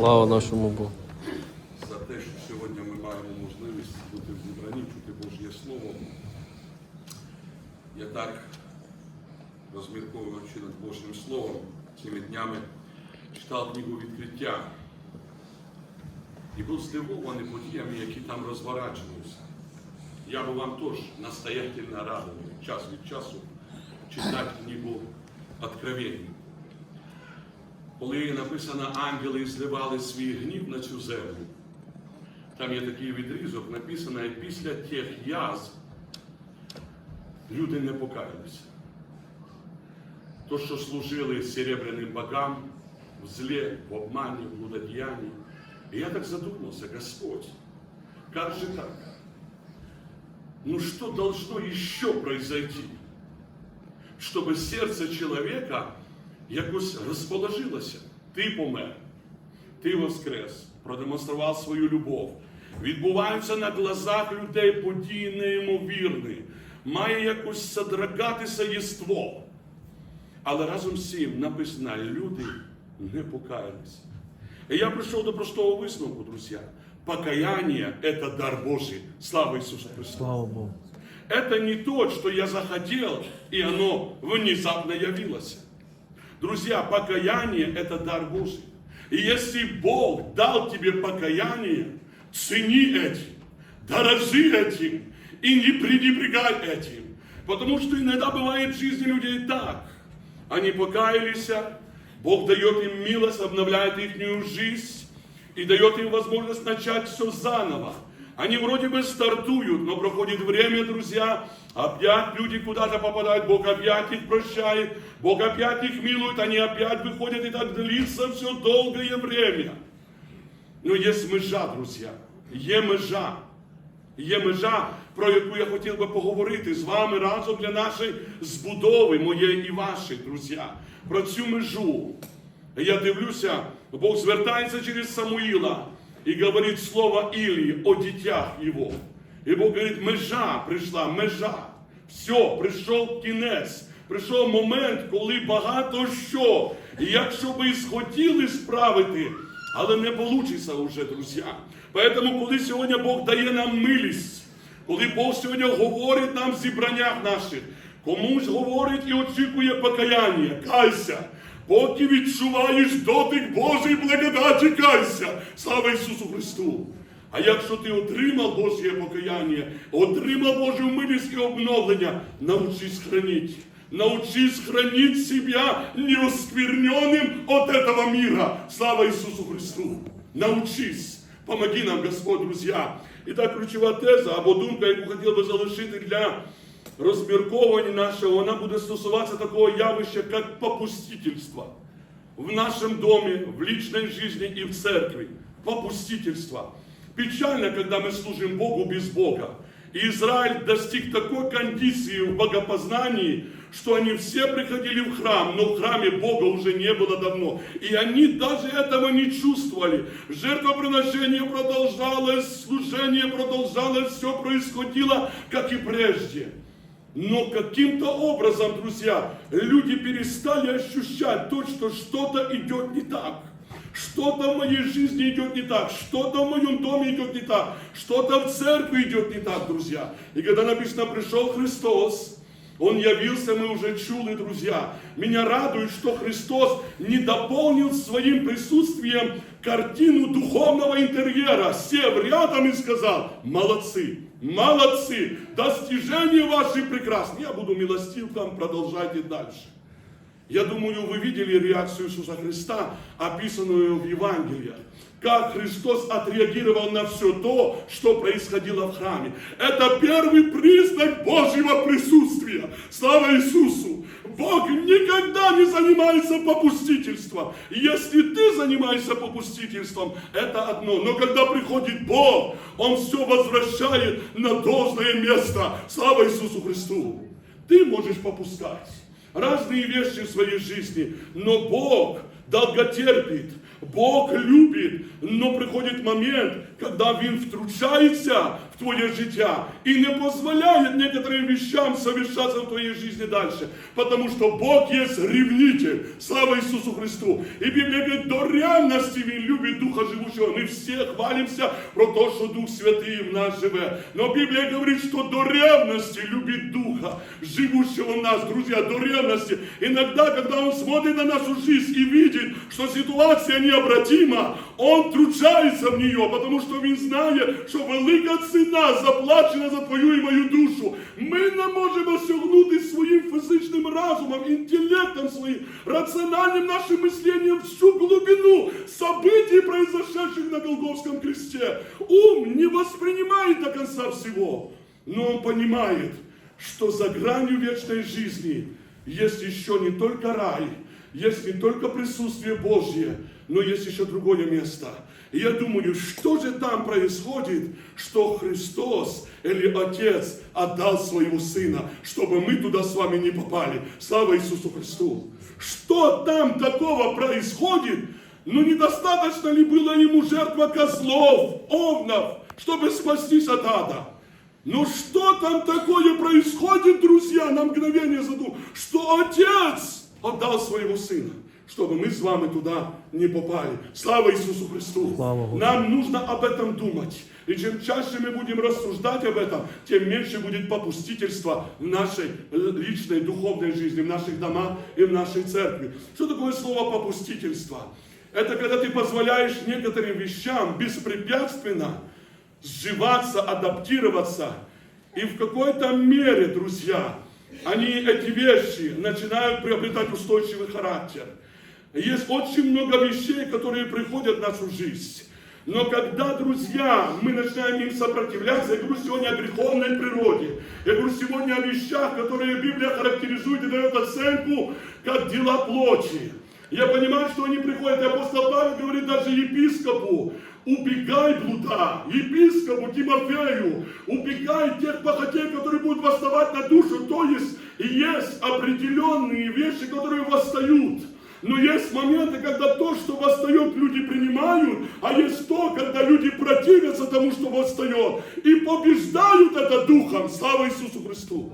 Слава нашому Богу. за те, що сьогодні ми маємо можливість бути в зібранні, чути Божє Слово. Я так розмірковуючи над Божнім Словом цими днями читав книгу відкриття і був здивований подіями, які там розворачуються. Я би вам теж настоятельно радив час від часу читати книгу Откровень. Коли написано, ангели зливали свій гнів на цю землю, там є такий відрізок, написано, і після тих язв люди не покаялися. То, що служили серебряним богам в зле, в обмані, в блудодіянні. І я так задумался, Господь, как же так? Ну что должно еще произойти, чтобы сердце человека якось розположилося? Ти помер, ти воскрес, продемонстрував свою любов. Відбуваються на глазах людей події неймовірні. Має якось содрогатися єство. Але разом з цим написано, люди не покаялись. І я прийшов до простого висновку, друзі. Покаяние – это дар Божий. Слава Ісусу Христу. Слава Богу. Это не то, что я захотел, и оно внезапно явилось. Друзья, покаяние – это дар Божий. И если Бог дал тебе покаяние, цени этим, дорожи этим и не пренебрегай этим. Потому что иногда бывает в жизни людей так. Они покаялись, Бог дает им милость, обновляет их жизнь и дает им возможность начать все заново. Они вроде бы стартуют, но проходит время, друзья, опять люди куда-то попадают, Бог опять их прощает, Бог опять их милует, они опять выходят, и так длится все долгое время. Но є межа, друзі, є межа. Є межа, про яку я хотів би поговорити з вами разом для нашої збудови, моєї і вашої, друзі. Про цю межу. Я дивлюся, Бог звертається через Самуїла і говорить слово Ілії о дітях його. І Бог говорить, межа прийшла, межа. Все, прийшов кінець. Прийшов момент, коли багато що. І якщо ви схотіли справити, але не вийде вже, друзі. Поэтому, коли сьогодні Бог дає нам милість, коли Бог сьогодні говорить нам в зібраннях наших, комусь говорить і очікує покаяння, кайся. Поки відчуваєш дотик Божої благодаті, кайся. Слава Ісусу Христу! А якщо ти отримав Божє покаяння, отримав Божу милість і обновлення, научись хранить. Научись хранить себя неоскверненным от этого мира. Слава Иисусу Христу! Научись! Помоги нам, Господь, друзья. І так ключова теза або думка, яку хотів би залишити для розмірковування нашого, вона буде стосуватися такого явища, як попустительство. В нашем доме, в личной жизни и в церкви. Попустительство. Печально, когда мы служим Богу без Бога. И Израиль достиг такой кондиции в богопознании, что они все приходили в храм, но в храме Бога уже не было давно. И они даже этого не чувствовали. Жертвоприношение продолжалось, служение продолжалось, все происходило, как и прежде. Но каким-то образом, друзья, люди перестали ощущать то, что что-то идет не так. Что-то в моей жизни идет не так, что-то в моем доме идет не так, что-то в церкви идет не так, друзья. И когда написано «пришел Христос», Он явился, мы уже чули, друзья. Меня радует, что Христос не дополнил своим присутствием картину духовного интерьера, сев рядом и сказал, молодцы, молодцы, достижения ваши прекрасны. Я буду милостив к вам, продолжайте дальше. Я думаю, вы видели реакцию Иисуса Христа, описанную в Евангелиях. Как Христос отреагировал на все то, что происходило в храме. Это первый признак Божьего присутствия. Слава Иисусу! Бог никогда не занимается попустительством. Если ты занимаешься попустительством, это одно. Но когда приходит Бог, Он все возвращает на должное место. Слава Иисусу Христу! Ты можешь попускать разные вещи в своей жизни, но Бог долготерпит, Бог любит, но приходит момент, когда Він втручається в твоє життя и не позволяет некоторым вещам совершаться в твоей жизни дальше. Потому что Бог есть ревнитель. Слава Иисусу Христу. И Библия говорит, до ревности Він любить Духа Живущего. Мы все хвалимся про то, что Дух Святый в нас живе. Но Библия говорит, что до ревности любит Духа Живущего в нас. Друзья, до ревности. Иногда, когда Он смотрит на нашу жизнь и видит, что ситуация необратима, Он втручается в нее, потому что Він знає, що велика ціна заплачена за твою і мою душу. Ми не можемо осягнути своїм фізичним разумом, інтелектом своїм, раціональним нашим мислением всю глубину событий, произошедших на Голгофском кресте. Ум не воспринимает до конца всего, но он понимает, что за гранью вечной жизни есть еще не только рай, есть не только присутствие Божье, но есть еще другое место. и я думаю, что же там происходит, что Христос или Отец отдал своего Сына, чтобы мы туда с вами не попали. Слава Иисусу Христу! Что там такого происходит? Ну недостаточно ли было ему жертва козлов, овнов, чтобы спастись от ада? Ну что там такое происходит, друзья, на мгновение задум, что Отец отдал своего Сына, чтобы мы с вами туда не попали. Слава Иисусу Христу! Слава Господу. Нам нужно об этом думать. И чем чаще мы будем рассуждать об этом, тем меньше будет попустительства в нашей личной духовной жизни, в наших домах и в нашей церкви. Что такое слово попустительство? Это когда ты позволяешь некоторым вещам беспрепятственно сживаться, адаптироваться. И в какой-то мере, друзья, они, эти вещи, начинают приобретать устойчивый характер. Есть очень много вещей, которые приходят в нашу жизнь. Но когда, друзья, мы начинаем им сопротивляться, я говорю сегодня о греховной природе, я говорю сегодня о вещах, которые Библия характеризует и дает оценку, как дела плоти. Я понимаю, что они приходят, и апостол Павел говорит даже епископу, убегай блуда, епископу Тимофею, убегай тех похотей, которые будут восставать на душу, то есть есть определенные вещи, которые восстают. Но есть моменты, когда то, что восстает, люди принимают, а есть то, когда люди противятся тому, что восстает, и побеждают это духом. Слава Иисусу Христу!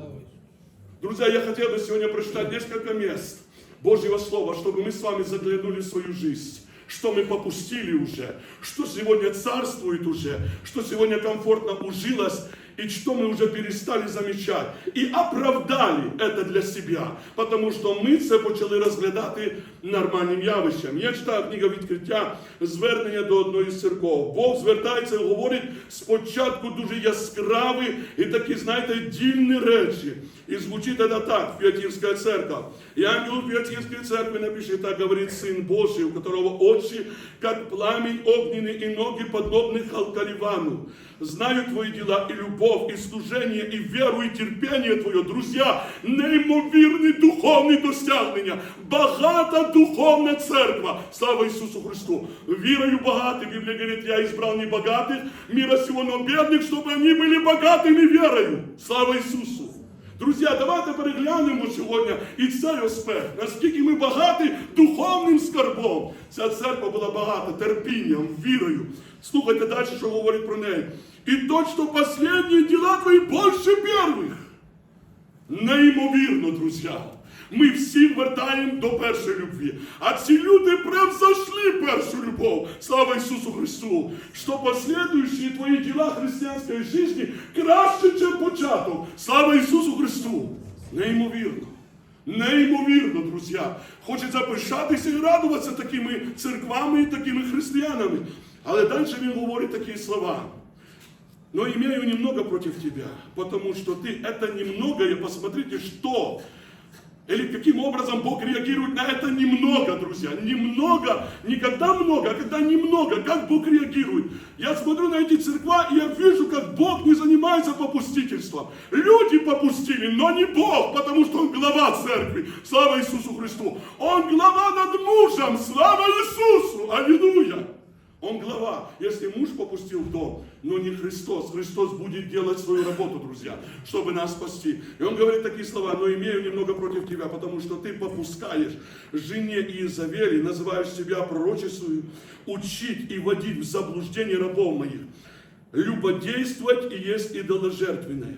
Друзья, я хотел бы сегодня прочитать несколько мест Божьего Слова, чтобы мы с вами заглянули в свою жизнь. Что мы попустили уже, что сегодня царствует уже, что сегодня комфортно ужилось, и что мы уже перестали замічати. І оправдали это для себя, потому що ми це почали розглядати нормальним явищем. Я читаю книгу відкриття, звернення до одної з церков. Бог звертається і говорить спочатку дуже яскраві і такі, знаєте, дільні речі. І звучить это так, Фиатирская церковь. И ангел Фиатирской церкви напишет, так говорит Сын Божий, у которого очи, как пламень огненный, и ноги подобны халкаливану. Знаю твои дела и любовь, и служение, и веру, и терпение твое, друзья, неймовірні духовні досягнення, багата духовна церква. Слава Ісусу Христу! Вірою багатых, Библия говорит, я избрал не богатых, мира сего, но бедных, чтобы они были богатыми верою. Слава Ісусу! Друзья, давайте переглянемо сьогодні і цей аспект, наскільки ми багаті духовним скарбом. Ця церква була багата терпінням, вірою. Слухайте далі, що говорить про неї. І точно последні діла твої більше перших. Неймовірно, друзі. Ми всі вертаємо до першої любві. А ці люди превзошли першу любов. Слава Ісусу Христу! Що последующие твої діла християнської житті краще, ніж початок. Слава Ісусу Христу! Неймовірно. Неймовірно, друзі. Хочеться пишатися і радуватися такими церквами і такими християнами. Але далі він говорить такі слова. Но имею немного против тебя, потому что ты это немногое, посмотрите, что или каким образом Бог реагирует на это немного, друзья. Немного, не когда много, а когда немного. Как Бог реагирует? Я смотрю на эти церква, и я вижу, как Бог не занимается попустительством. Люди попустили, но не Бог, потому что Он глава церкви. Слава Иисусу Христу. Он глава над мужем. Слава Иисусу. Аллилуйя. Он глава. Если муж попустил в дом, но не Христос, Христос будет делать свою работу, друзья, чтобы нас спасти. И он говорит такие слова, но имею немного против тебя, потому что ты попускаешь жене Иезавели, называешь себя пророчествую, учить и водить в заблуждение рабов моих. любодействовать и есть идоложертвенное.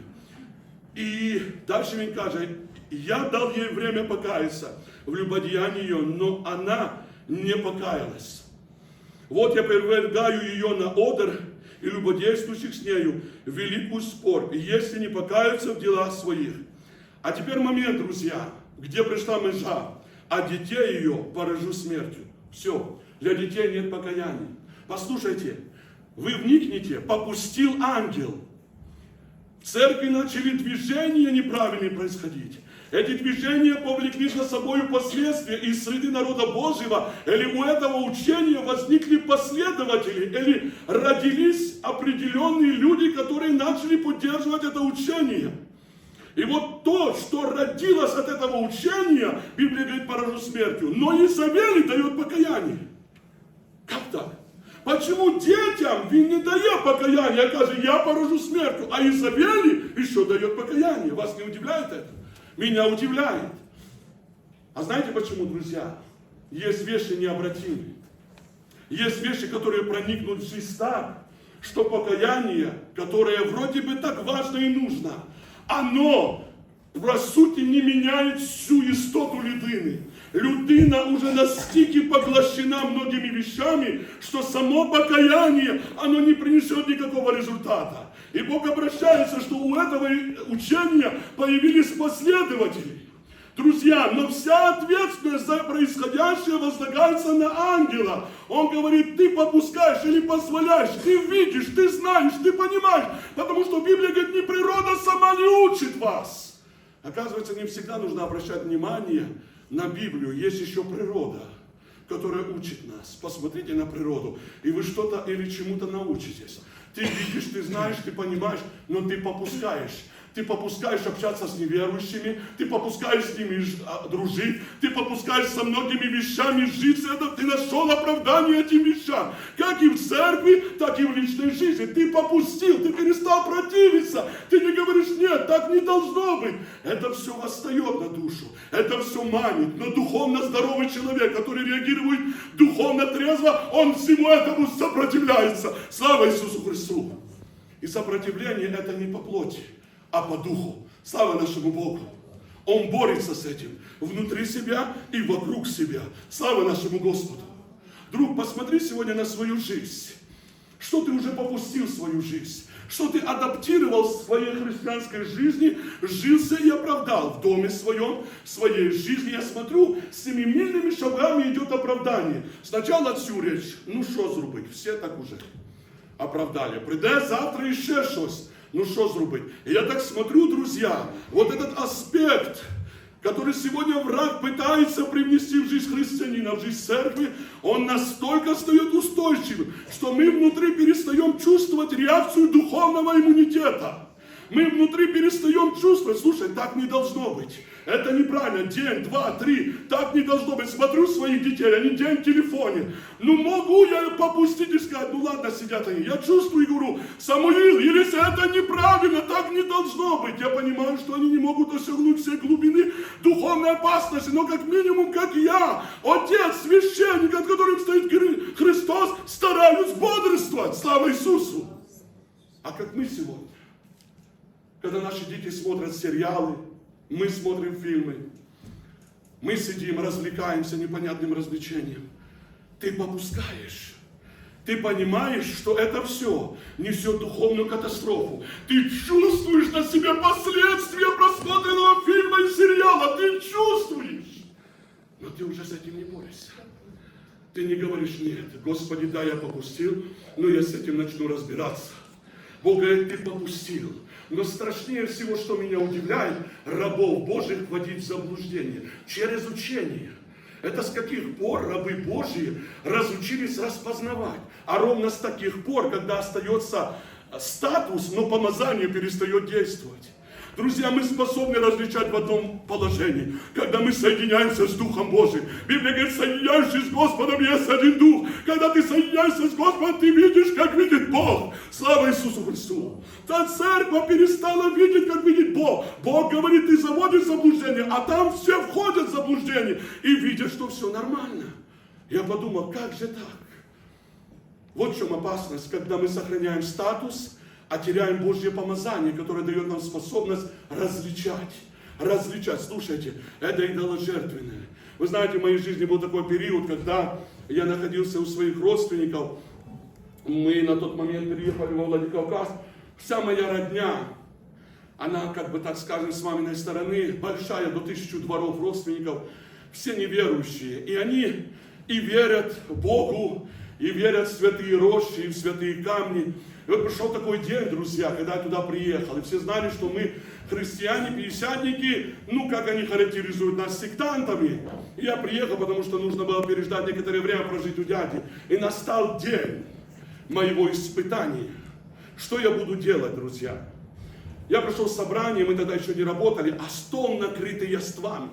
І далі він каже, я дал ей время покаяться в любодеянии ее, но она не покаялась. Вот я повергаю ее на одер и любодействующих с нею великую спор, если не покаются в делах своих. А теперь момент, друзья, где пришла межа, а детей ее поражу смертью. Все, для детей нет покаяния. Послушайте, вы вникните, попустил ангел. В церкви начали движения неправильные происходить. Эти движения повлекли за собой последствия из среды народа Божьего, или у этого учения возникли последователи, или родились определенные люди, которые начали поддерживать это учение. И вот то, что родилось от этого учения, Библия говорит, поражу смертью. Но Изавели дает покаяние. Как так? Почему детям він не дає покаяння, а каже, я поражу смертью, а Изавели еще дает покаяние? Вас не удивляет это? Меня удивляет. А знаете почему, друзья? Есть вещи необратимые. Есть вещи, которые проникнут в жизнь так, что покаяние, которое вроде бы так важно и нужно, оно, по суті, не меняет всю істоту людини. Людина уже настільки поглощена многими вещами, что само покаяние, оно не принесет никакого результата. И Бог обращается, что у этого учения появились последователи. Друзья, но вся ответственность за происходящее возлагается на ангела. Он говорит, ты попускаешь или позволяешь, ты видишь, ты знаешь, ты понимаешь. Потому что Библия говорит, не природа сама не учит вас. Оказывается, не всегда нужно обращать внимание на Библию. Есть еще природа, которая учит нас. Посмотрите на природу, и вы что-то или чему-то научитесь. Ты видишь, ты знаешь, ты понимаешь, но ты попускаешь. Ты попускаешь общаться с неверующими, ты попускаешь с ними а, дружить, ты попускаешь со многими вещами жить, это ты нашел оправдание этим вещам. Как и в церкви, так и в личной жизни. Ты попустил, ты перестал противиться, ты не говоришь, нет, так не должно быть. Это все восстает на душу, это все манит. Но духовно здоровый человек, который реагирует духовно трезво, он всему этому сопротивляется. Слава Иисусу Христу! И сопротивление это не по плоти а по духу. Слава нашему Богу! Он борется с этим внутри себя и вокруг себя. Слава нашему Господу! Друг, посмотри сегодня на свою жизнь. Что ты уже попустил в свою жизнь? Что ты адаптировал в своей христианской жизни, жился и оправдал в доме своем, в своей жизни. Я смотрю, семимильными шагами идет оправдание. Сначала цю речь, ну що зробити, все так уже оправдали. Прийде завтра ще щось. Ну что зробить? Я так смотрю, друзья, вот этот аспект, который сегодня враг пытается привнести в жизнь христианина, в жизнь церкви, он настолько стает устойчивым, что мы внутри перестаем чувствовать реакцию духовного иммунитета. Мы внутри перестаем чувствовать, слушай, так не должно быть. Это неправильно. День, два, три. Так не должно быть. Смотрю своих детей, они день в телефоне. Ну могу я попустить и сказать, ну ладно, сидят они. Я чувствую и говорю, Самуил, если это неправильно, так не должно быть. Я понимаю, что они не могут осягнуть все глубины духовной опасности, но как минимум, как я, отец, священник, от которым стоит Христос, стараюсь бодрствовать. Слава Иисусу! А как мы сегодня? Когда наши дети смотрят сериалы, мы смотрим фильмы, мы сидим, развлекаемся непонятным развлечением. Ты попускаешь. Ты понимаешь, что это все несет духовную катастрофу. Ты чувствуешь на себе последствия просмотренного фильма и сериала. Ты чувствуешь. Но ты уже с этим не борешься. Ты не говоришь, нет, Господи, да, я попустил, но я с этим начну разбираться. Бог говорит, ты попустил. Но страшнее всего, что меня удивляет, рабов Божьих вводить в заблуждение через учение. Это с каких пор рабы Божьи разучились распознавать? А ровно с таких пор, когда остается статус, но помазание перестает действовать. Друзья, мы способны различать в одном положении, когда мы соединяемся с Духом Божьим. Библия говорит, соединяющий с Господом есть один Дух. Когда ты соединяешься с Господом, ты видишь, как видит Бог. Слава Иисусу Христу. Та церковь перестала видеть, как видит Бог. Бог говорит, ты заводишь заблуждение, а там все входят в заблуждение и видят, что все нормально. Я подумал, как же так? Вот в чем опасность, когда мы сохраняем статус, а теряем Божье помазание, которое дает нам способность различать. Различать. Слушайте, это идоложертвенное. Вы знаете, в моей жизни был такой период, когда я находился у своих родственников. Мы на тот момент переехали во Владикавказ. Вся моя родня, она, как бы так скажем, с маминой стороны, большая, до тысячи дворов родственников, все неверующие. И они и верят Богу, и верят в святые рощи, и в святые камни. И вот пришел такой день, друзья, когда я туда приехал, и все знали, что мы христиане, пятидесятники, ну, как они характеризуют нас, сектантами. И я приехал, потому что нужно было переждать некоторое время прожить у дяди. И настал день моего испытания. Что я буду делать, друзья? Я пришел в собрание, мы тогда еще не работали, а стол накрытый яствами.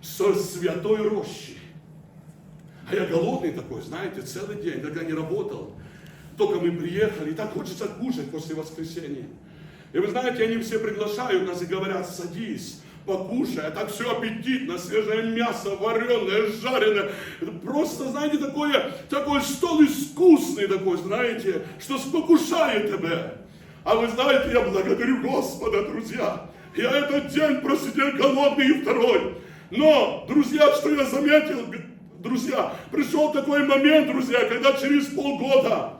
Со святой рощи. А я голодный такой, знаете, целый день, когда не работал. Только мы приехали, и так хочется кушать после воскресенья. И вы знаете, они все приглашают нас и говорят, садись, покушай, а так все аппетитно, свежее мясо, вареное, жареное. Это Просто, знаете, такое, такой стол искусный такой, знаете, что спокушает тебя. А вы знаете, я благодарю Господа, друзья. Я этот день просидел голодный и второй. Но, друзья, что я заметил, друзья, пришел такой момент, друзья, когда через полгода,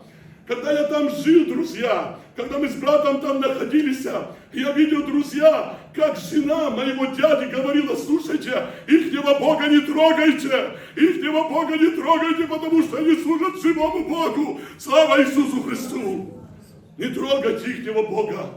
когда я там жил, друзья, когда мы с братом там находились, я видел, друзья, как жена моего дяди говорила, слушайте, ихнего Бога не трогайте, ихнего Бога не трогайте, потому что они служат живому Богу. Слава Иисусу Христу! Не трогать ихнего Бога.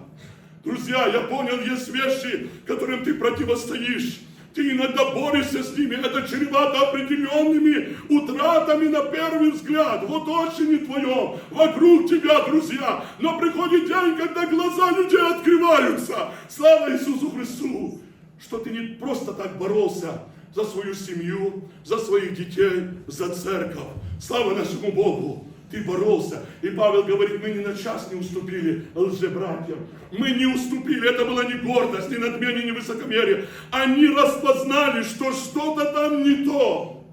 Друзья, я понял, есть вещи, которым ты противостоишь. Ты иногда борешься с ними, это чревато определенными утратами на первый взгляд. Вот очень и твоем, вокруг тебя, друзья. Но приходит день, когда глаза людей открываются. Слава Иисусу Христу, что ты не просто так боролся за свою семью, за своих детей, за церковь. Слава нашему Богу! Ты боролся. И Павел говорит, мы ни на час не уступили лжебратьям. Мы не уступили. Это была не гордость, не надмение, не высокомерие. Они распознали, что что-то там не то.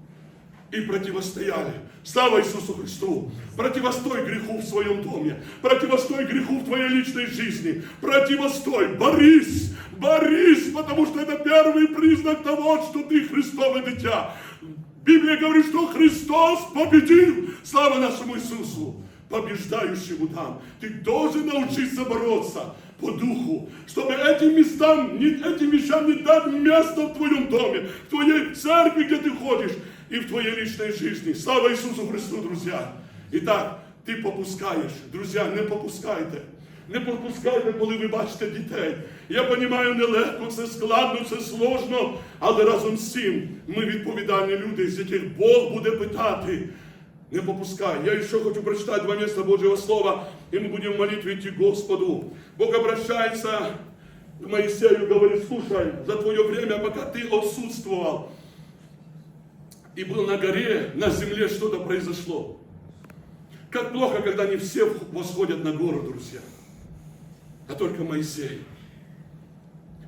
И противостояли. Слава Иисусу Христу! Противостой греху в своем доме. Противостой греху в твоей личной жизни. Противостой. Борись. Борись, потому что это первый признак того, что ты Христово дитя. Библия говорит, что Христос победил. Слава нашему Иисусу, побеждающему там. Ты должен научиться бороться по духу, чтобы этим местам, не, этим вещам не дать место в твоем доме, в твоей церкви, где ты ходишь, и в твоей личной жизни. Слава Иисусу Христу, друзья. Итак, ти попускаєш. Друзі, не попускайте. Не попускайте, коли ви бачите дітей. Я розумію, нелегко, це складно, це сложно, але разом з цим ми відповідальні люди, з яких Бог буде питати. Не попускай. Я еще хочу прочитать два места Божьего Слова, и мы будем в молитве идти Господу. Бог обращается к Моисею, говорит, слушай, за твое время, пока ты отсутствовал, и был на горе, на земле что-то произошло. Как плохо, когда не все восходят на гору, друзья, а только Моисей.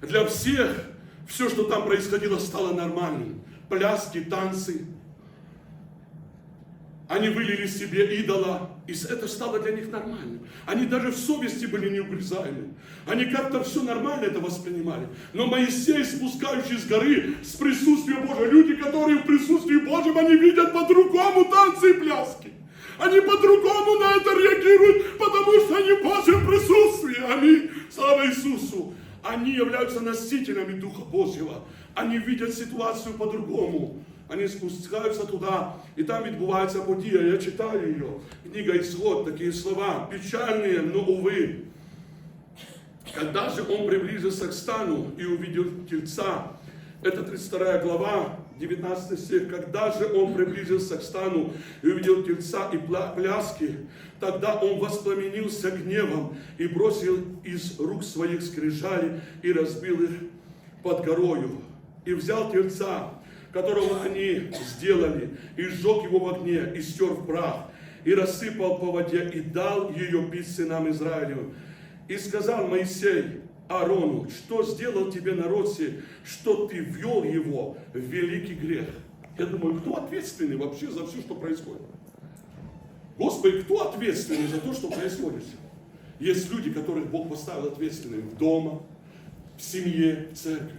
Для всех все, что там происходило, стало нормальным. Пляски, танцы. Они вылили себе идола, и это стало для них нормальным. Они даже в совести были неугрызаемы. Они как-то все нормально это воспринимали. Но Моисей, спускающий с горы, с присутствия Божьего, люди, которые в присутствии Божьем, они видят по-другому танцы и пляски. Они по-другому на это реагируют, потому что они в Божьем присутствии. Аминь. Слава Иисусу. Они являются носителями Духа Божьего. Они видят ситуацию по-другому. Они спускаються туда, і там відбувається подія. Я читаю її. Книга Исход, такие слова, печальные, но увы. Когда же он приблизился к стану и увидел тельца, это 32 глава, 19 стих, когда же он приблизился к стану и увидел тельца и пла- пляски, тогда он воспламенился гневом и бросил из рук своих скрижали и разбил их под горою. И взял тельца, которого они сделали, и сжег его в огне, и стер в прах, и рассыпал по воде, и дал ее пить сынам Израилевым. И сказал Моисей Аарону, что сделал тебе народ сей, что ты ввел его в великий грех. Я думаю, кто ответственный вообще за все, что происходит? Господи, кто ответственный за то, что происходит? Есть люди, которых Бог поставил ответственными дома, в семье, в церкви.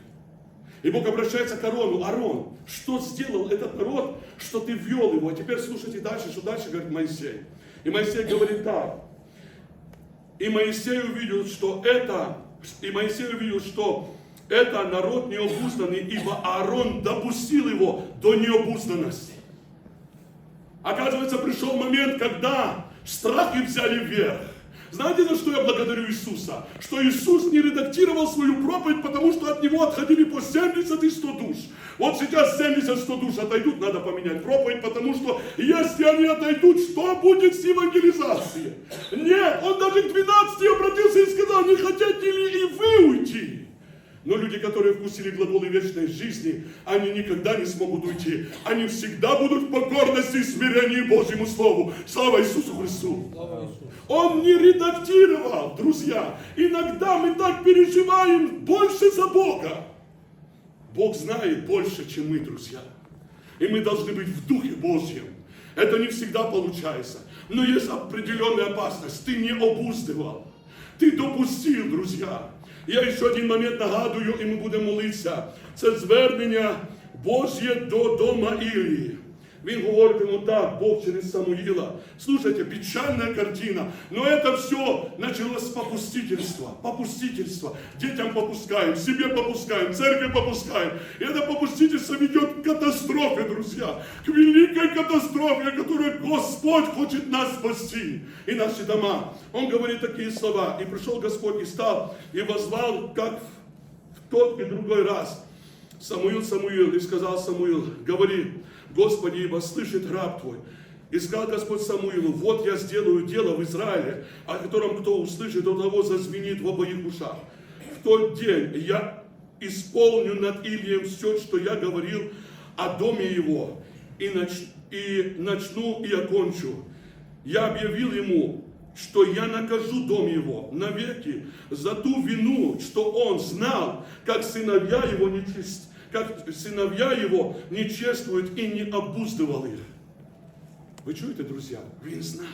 И Бог обращается к Арону. Арон, что сделал этот народ, что ты ввел его? А теперь слушайте дальше, что дальше говорит Моисей. И Моисей говорит так. И Моисей увидел, что это, и Моисей увидел, что это народ необузданный, ибо Аарон допустил его до необузданности. Оказывается, пришел момент, когда страхи взяли вверх. Знаете, за что я благодарю Иисуса? Что Иисус не редактировал свою проповедь, потому что от него отходили по 70 и 100 душ. Вот сейчас 70-100 душ отойдут, надо поменять проповедь, потому что если они отойдут, что будет с евангелизацией? Нет, он даже к 12 обратился и сказал, не хотите ли и вы уйти? Но люди, которые вкусили глаголы вечной жизни, они никогда не смогут уйти. Они всегда будут в покорности и смирении Божьему Слову. Слава Иисусу Христу! Он не редактировал, друзья. Иногда мы так переживаем больше за Бога. Бог знает больше, чем мы, друзья. И мы должны быть в Духе Божьем. Это не всегда получается. Но есть определенная опасность. Ты не обуздывал. Ти допустив, друзья. Я ще один момент нагадую, і ми будемо молитися. Це звернення Божє до дома Ілії. Він говорить ему так, Бог через Самуила. Слушайте, печальная картина. Но это все началось с попустительства. Попустительства. Детям попускаем, себе попускаем, церкви попускаем. И это попустительство ведет к катастрофе, друзья. К великой катастрофе, которую Господь хочет нас спасти. И наши дома. Он говорит такие слова. И пришел Господь и стал, и возвал, как в тот и другой раз. Самуил, Самуил, и сказал Самуил, говори, Господи, ибо слышит раб Твой. И сказал Господь Самуилу, вот я сделаю дело в Израиле, о котором кто услышит, до того зазвенит в обоих ушах. В тот день я исполню над Ильем все, что я говорил о доме его, и, нач... и начну и окончу. Я объявил ему, что я накажу дом его навеки за ту вину, что он знал, как сыновья его нечист, как сыновья его не чествуют и не обуздывал их. Ви чуєте, друзі? Він знав.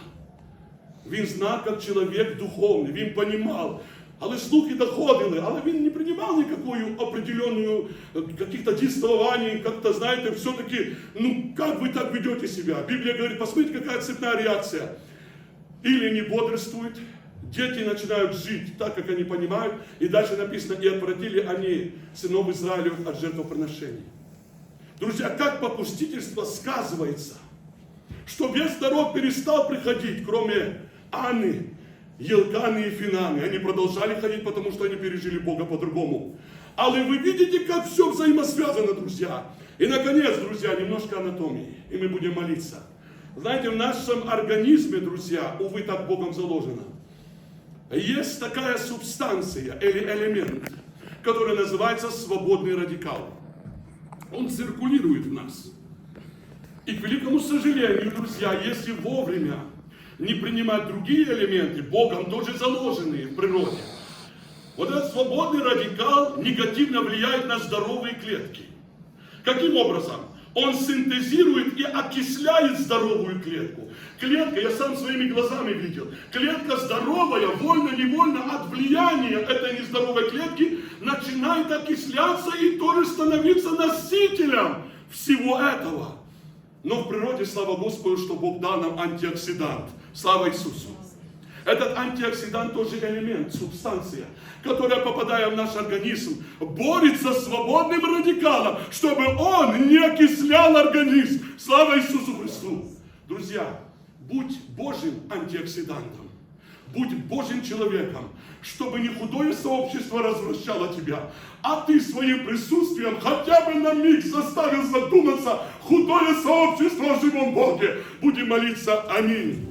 Він знав, як чоловік духовний, він понімав. Але слухи доходили, але він не принимал никакую определенную, э, каких-то действований, как-то, знаете, все-таки, ну, как вы так ведете себя? Библия говорит, посмотрите, какая цепная реакция. Или не бодрствует, дети начинают жить так, как они понимают, и дальше написано, и отвратили они сынов Израилю от жертвоприношений. Друзья, как попустительство сказывается, что весь народ перестал приходить, кроме Анны, Елканы и Финаны. Они продолжали ходить, потому что они пережили Бога по-другому. Але вы видите, как все взаимосвязано, друзья. И, наконец, друзья, немножко анатомии, и мы будем молиться. Знаете, в нашем организме, друзья, увы, так Богом заложено, есть такая субстанция или элемент, который называется свободный радикал. Он циркулирует в нас. И к великому сожалению, друзья, если вовремя не принимать другие элементы, Богом тоже заложенные в природе, вот этот свободный радикал негативно влияет на здоровые клетки. Каким образом? Он синтезирует и окисляет здоровую клетку. Клетка, я сам своими глазами видел, клетка здоровая, вольно-невольно от влияния этой нездоровой клетки начинает окисляться и тоже становиться носителем всего этого. Но в природе, слава Господу, что Бог дал нам антиоксидант. Слава Иисусу. Этот антиоксидант тоже элемент, субстанция, которая, попадая в наш организм, борется с свободным радикалом, чтобы он не окислял организм. Слава Иисусу Христу. Друзья, будь Божьим антиоксидантом, будь Божьим человеком, чтобы не худое сообщество развращало тебя, а ты своим присутствием хотя бы на миг заставил задуматься худое сообщество о живом Боге. Будем молиться. Аминь.